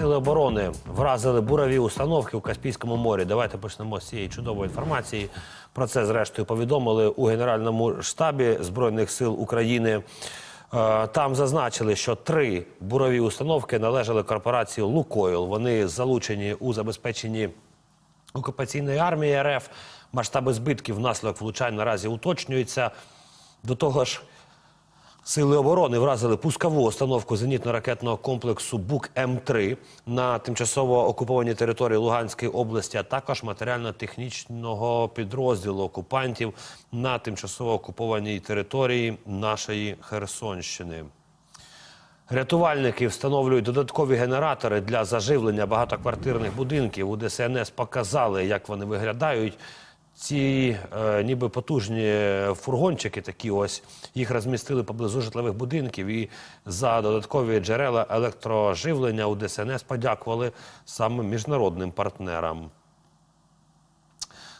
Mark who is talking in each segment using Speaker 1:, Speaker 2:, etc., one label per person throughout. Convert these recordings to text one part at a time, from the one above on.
Speaker 1: сили оборони вразили бурові установки у Каспійському морі. Давайте почнемо з цієї чудової інформації. Про це зрештою повідомили у Генеральному штабі Збройних сил України. Е, Там зазначили, що три бурові установки належали корпорації Лукойл. Вони залучені у забезпеченні окупаційної армії РФ. Масштаби збитків внаслідок влучань наразі уточнюються. До того ж, Сили оборони вразили пускову установку зенітно-ракетного комплексу БУК М3 на тимчасово окупованій території Луганської області, а також матеріально-технічного підрозділу окупантів на тимчасово окупованій території нашої Херсонщини. Рятувальники встановлюють додаткові генератори для заживлення багатоквартирних будинків. У ДСНС показали, як вони виглядають. Ці е, ніби потужні фургончики, такі ось їх розмістили поблизу житлових будинків. І за додаткові джерела електроживлення у ДСНС подякували саме міжнародним партнерам.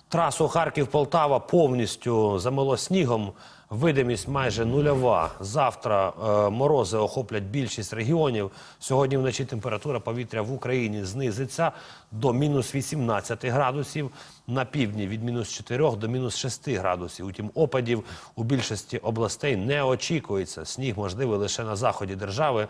Speaker 1: Трасу Харків-Полтава повністю замило снігом. Видимість майже нульова. Завтра е, морози охоплять більшість регіонів. Сьогодні вночі температура повітря в Україні знизиться до мінус 18 градусів. На півдні від мінус 4 до мінус 6 градусів. Утім, опадів у більшості областей не очікується. Сніг можливий лише на заході держави.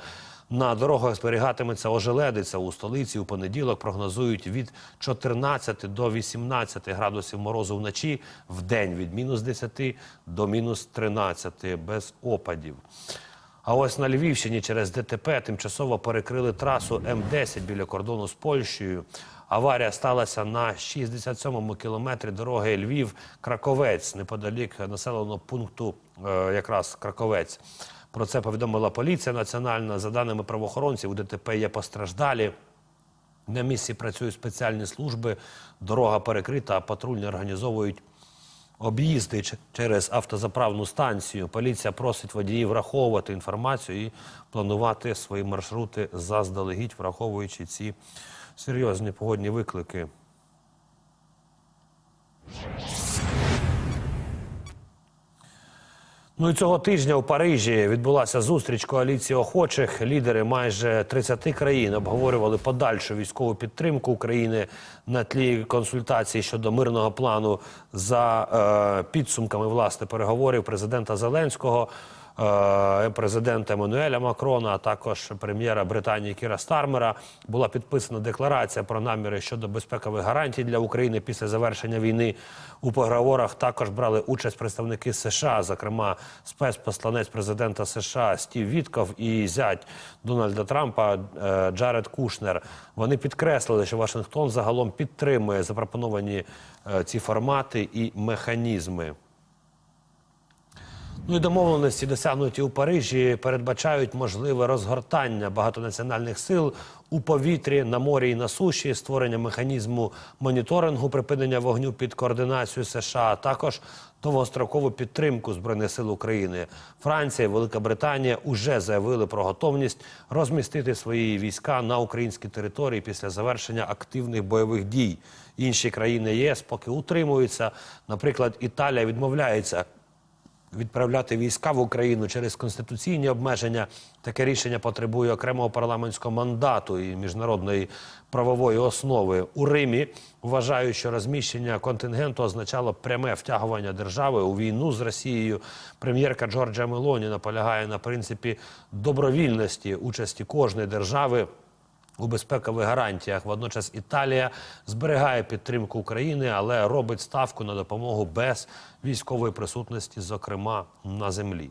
Speaker 1: На дорогах зберігатиметься ожеледиця. У столиці у понеділок прогнозують від 14 до 18 градусів морозу вночі, в день від мінус 10 до мінус 13 без опадів. А ось на Львівщині через ДТП тимчасово перекрили трасу М10 біля кордону з Польщею. Аварія сталася на 67-му кілометрі дороги Львів-Краковець, неподалік населеного пункту е, якраз Краковець. Про це повідомила поліція національна. За даними правоохоронців, у ДТП є постраждалі. На місці працюють спеціальні служби, дорога перекрита, а патрульні організовують об'їзди через автозаправну станцію. Поліція просить водіїв враховувати інформацію і планувати свої маршрути заздалегідь, враховуючи ці серйозні погодні виклики. Ну і цього тижня у Парижі відбулася зустріч коаліції охочих. Лідери майже 30 країн обговорювали подальшу військову підтримку України на тлі консультацій щодо мирного плану за е, підсумками власне переговорів президента Зеленського. Е, Президента Еммануеля Макрона, а також прем'єра Британії Кіра Стармера була підписана декларація про наміри щодо безпекових гарантій для України після завершення війни. У переговорах також брали участь представники США, зокрема спецпосланець президента США Стів Вітков і зять Дональда Трампа е, Джаред Кушнер. Вони підкреслили, що Вашингтон загалом підтримує запропоновані е, ці формати і механізми. Ну і домовленості, досягнуті у Парижі, передбачають можливе розгортання багатонаціональних сил у повітрі, на морі і на суші, створення механізму моніторингу, припинення вогню під координацією США, а також довгострокову підтримку збройних сил України. Франція і Велика Британія уже заявили про готовність розмістити свої війська на українській території після завершення активних бойових дій. Інші країни ЄС поки утримуються. Наприклад, Італія відмовляється відправляти війська в Україну через конституційні обмеження. Таке рішення потребує окремого парламентського мандату і міжнародної правової основи. У Римі вважають, що розміщення контингенту означало пряме втягування держави у війну з Росією. Прем'єрка Джорджа Мелоні наполягає на принципі добровільності участі кожної держави у безпекових гарантіях. Водночас Італія зберігає підтримку України, але робить ставку на допомогу без військової присутності, зокрема на землі.